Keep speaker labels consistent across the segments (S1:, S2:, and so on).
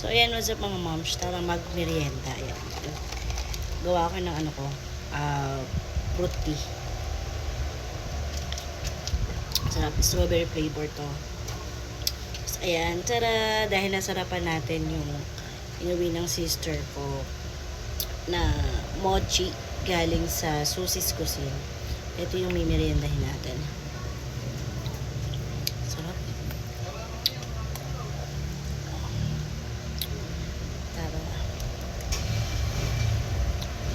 S1: So, ayan, what's up mga moms? Tara mag-merienda. Ayan. Gawa ko ng ano ko, ah, fruit tea. Sarap, strawberry flavor to. So, ayan, tara, dahil nasarapan natin yung inuwi ng sister ko na mochi galing sa Susie's Cuisine. Ito yung may meriendahin natin. Sarap. Tara.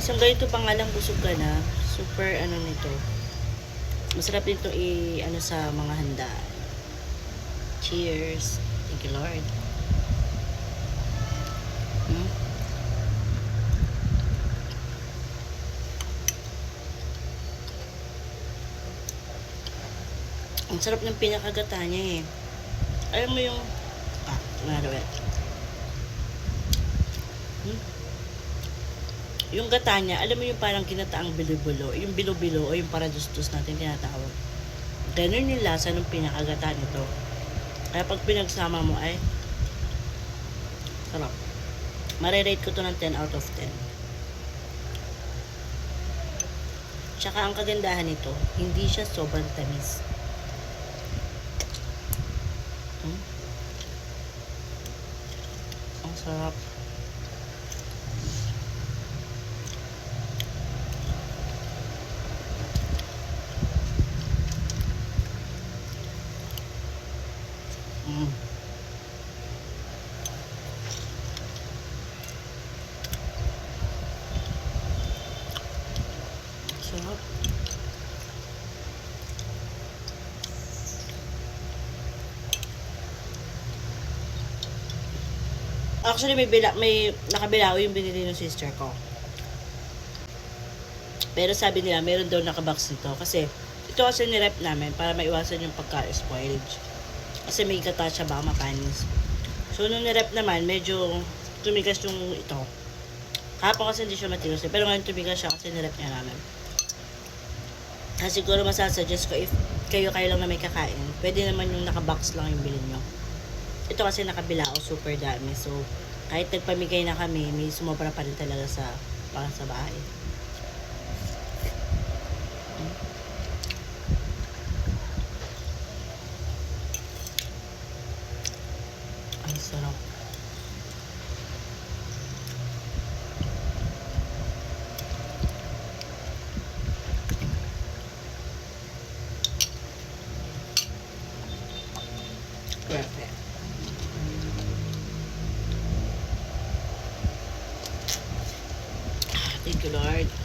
S1: Isang ganito pangalang busog ka na. Super ano nito. Masarap nito i ano sa mga handa. Cheers. Thank you Lord. Hmm? Ang sarap ng pinakagata niya eh. Alam mo yung... Ah, nga ulit. Hmm? Yung gata niya, alam mo yung parang kinataang bilo-bilo, yung bilo-bilo o yung paradustos natin tinatawag. Ganun yung lasa ng pinakagata nito. Kaya pag pinagsama mo ay sarap. Marirate ko to ng 10 out of 10. Tsaka ang kagandahan nito, hindi siya sobrang tamis. Hmm? Ang sarap. Mm. Sarap. Actually, may, bila, may nakabilaw yung binili ng sister ko. Pero sabi nila, meron daw nakabox nito. Kasi, ito kasi nirep namin para maiwasan yung pagka-spoilage. Kasi may gata siya baka mapanis. So, nung nirep naman, medyo tumigas yung ito. Kahapon kasi hindi siya matigas. eh. Pero ngayon tumigas siya kasi nirep niya namin. Kasi siguro masasuggest ko if kayo kayo lang na may kakain, pwede naman yung nakabox lang yung bilhin nyo. Ito kasi nakabilao, super dami. So, kahit nagpamigay na kami, may sumobra pa rin talaga sa para sa bahay. Ang sarap. Perfect. Thank you, Lord.